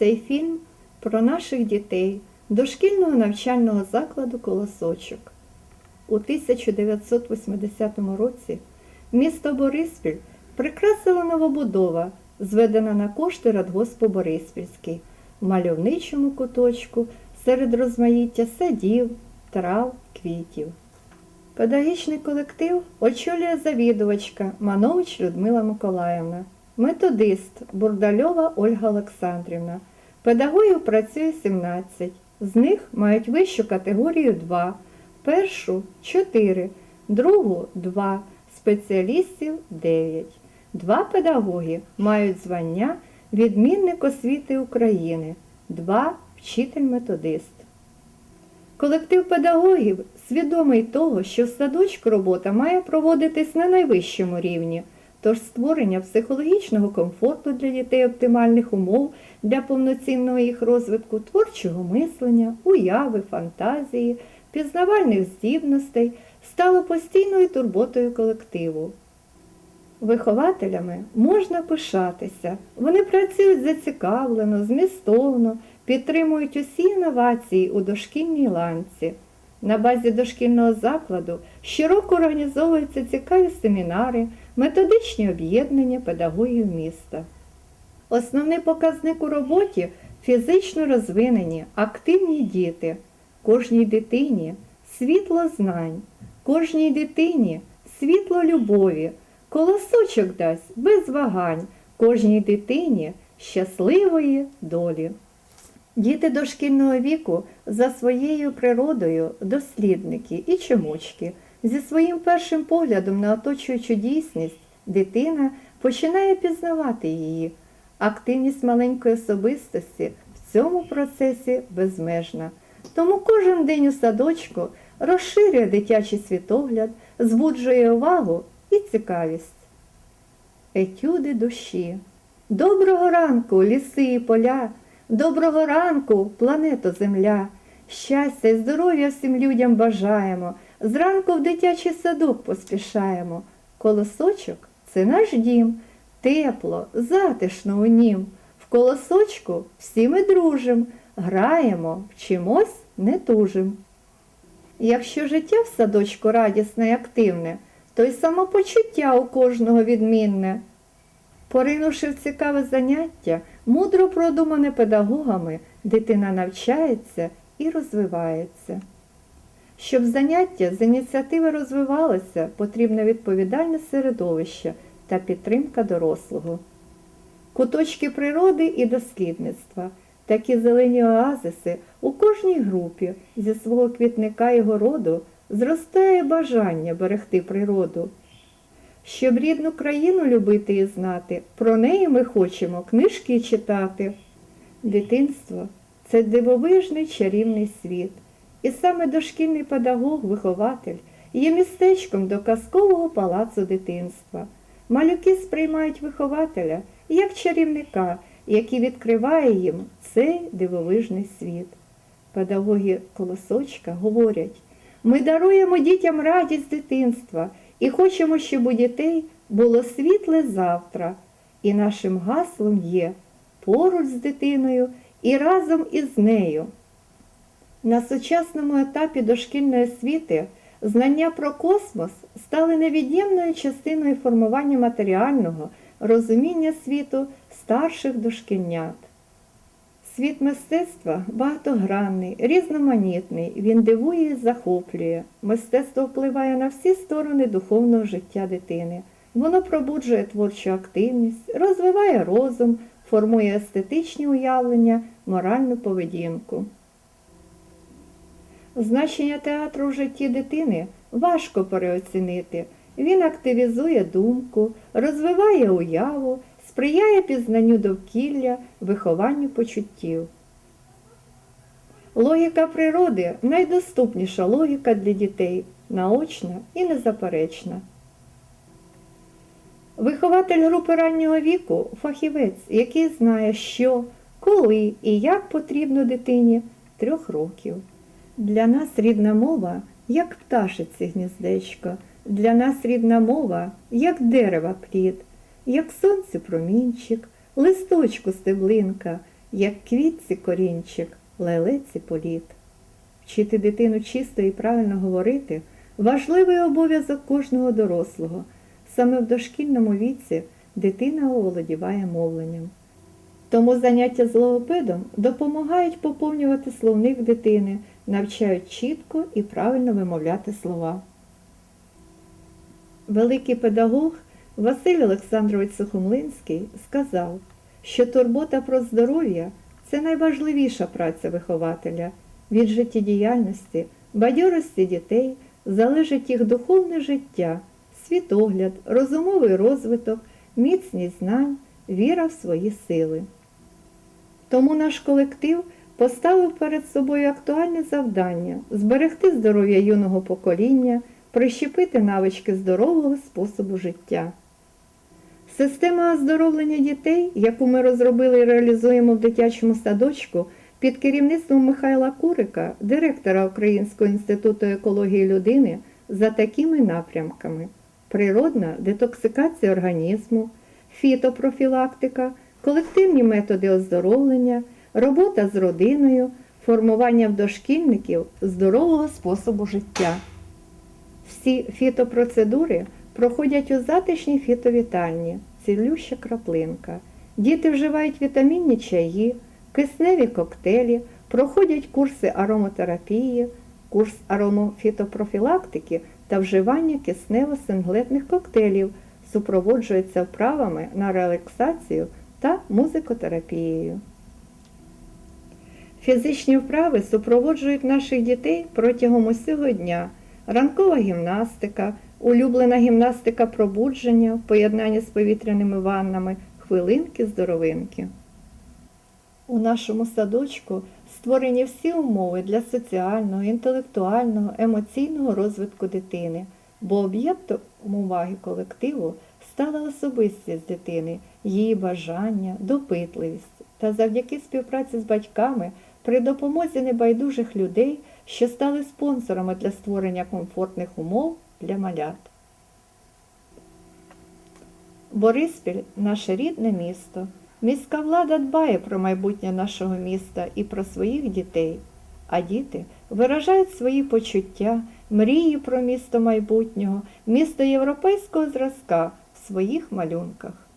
Цей фільм про наших дітей дошкільного навчального закладу Колосочок. У 1980 році місто Бориспіль прикрасила новобудова, зведена на кошти Радгоспу Бориспільський, в мальовничому куточку серед розмаїття садів, трав, квітів. Педагогічний колектив очолює завідувачка Манович Людмила Миколаївна, методист Бурдальова Ольга Олександрівна. Педагогів працює 17, з них мають вищу категорію 2, першу 4, другу 2, спеціалістів 9. Два педагоги мають звання відмінник освіти України, два вчитель-методист. Колектив педагогів свідомий того, що в садочку робота має проводитись на найвищому рівні, тож створення психологічного комфорту для дітей оптимальних умов для повноцінного їх розвитку, творчого мислення, уяви, фантазії, пізнавальних здібностей стало постійною турботою колективу. Вихователями можна пишатися. Вони працюють зацікавлено, змістовно, підтримують усі інновації у дошкільній ланці. На базі дошкільного закладу щороку організовуються цікаві семінари, методичні об'єднання педагогів міста. Основний показник у роботі фізично розвинені, активні діти. Кожній дитині світло знань, кожній дитині світло любові, колосочок дасть без вагань, кожній дитині щасливої долі. Діти дошкільного віку за своєю природою дослідники і чомочки. Зі своїм першим поглядом на оточуючу дійсність дитина починає пізнавати її. Активність маленької особистості в цьому процесі безмежна. Тому кожен день у садочку розширює дитячий світогляд, збуджує увагу і цікавість. Етюди душі. Доброго ранку, ліси і поля, доброго ранку, плането Земля. Щастя і здоров'я всім людям бажаємо. Зранку в дитячий садок поспішаємо. Колосочок це наш дім, тепло, затишно у нім. В колосочку всі ми дружим, граємо, вчимось, не тужим. Якщо життя в садочку радісне і активне, то й самопочуття у кожного відмінне. Поринувши в цікаве заняття, мудро продумане педагогами, дитина навчається і розвивається. Щоб заняття з ініціативи розвивалося, потрібне відповідальне середовище та підтримка дорослого. Куточки природи і дослідництва. Такі зелені оазиси у кожній групі зі свого квітника і городу зростає бажання берегти природу. Щоб рідну країну любити і знати, про неї ми хочемо книжки читати. Дитинство це дивовижний чарівний світ. І саме дошкільний педагог-вихователь є містечком до казкового палацу дитинства. Малюки сприймають вихователя як чарівника, який відкриває їм цей дивовижний світ. Педагоги колосочка говорять, ми даруємо дітям радість дитинства і хочемо, щоб у дітей було світле завтра. І нашим гаслом є поруч з дитиною і разом із нею. На сучасному етапі дошкільної освіти знання про космос стали невід'ємною частиною формування матеріального розуміння світу старших дошкільнят. Світ мистецтва багатогранний, різноманітний, він дивує і захоплює. Мистецтво впливає на всі сторони духовного життя дитини. Воно пробуджує творчу активність, розвиває розум, формує естетичні уявлення, моральну поведінку. Значення театру в житті дитини важко переоцінити. Він активізує думку, розвиває уяву, сприяє пізнанню довкілля, вихованню почуттів. Логіка природи найдоступніша логіка для дітей, наочна і незаперечна. Вихователь групи раннього віку фахівець, який знає, що, коли і як потрібно дитині трьох років. Для нас рідна мова, як пташиці гніздечко, для нас рідна мова, як дерева плід, як сонце промінчик, листочку стеблинка, як квітці корінчик, лелеці політ. Вчити дитину чисто і правильно говорити важливий обов'язок кожного дорослого. Саме в дошкільному віці дитина оволодіває мовленням. Тому заняття з логопедом допомагають поповнювати словник дитини, навчають чітко і правильно вимовляти слова. Великий педагог Василь Олександрович Сухомлинський сказав, що турбота про здоров'я це найважливіша праця вихователя. Від життєдіяльності, бадьорості дітей залежить їх духовне життя, світогляд, розумовий розвиток, міцність знань, віра в свої сили. Тому наш колектив поставив перед собою актуальне завдання зберегти здоров'я юного покоління, прищепити навички здорового способу життя. Система оздоровлення дітей, яку ми розробили і реалізуємо в дитячому садочку під керівництвом Михайла Курика, директора Українського інституту екології людини, за такими напрямками: природна детоксикація організму, фітопрофілактика, колективні методи оздоровлення, робота з родиною, формування в дошкільників здорового способу життя. Всі фітопроцедури проходять у затишній фітовітальні, цілюща краплинка. Діти вживають вітамінні чаї, кисневі коктейлі, проходять курси аромотерапії, курс аромофітопрофілактики та вживання киснево-синглетних коктейлів, супроводжується вправами на релаксацію та музикотерапією. Фізичні вправи супроводжують наших дітей протягом усього дня. Ранкова гімнастика, улюблена гімнастика пробудження в поєднанні з повітряними ваннами, хвилинки здоровинки. У нашому садочку створені всі умови для соціального, інтелектуального, емоційного розвитку дитини, бо об'єктом уваги колективу стала особистість дитини, її бажання, допитливість та завдяки співпраці з батьками при допомозі небайдужих людей, що стали спонсорами для створення комфортних умов для малят. Бориспіль наше рідне місто. Міська влада дбає про майбутнє нашого міста і про своїх дітей, а діти виражають свої почуття, мрії про місто майбутнього, місто європейського зразка в своїх малюнках.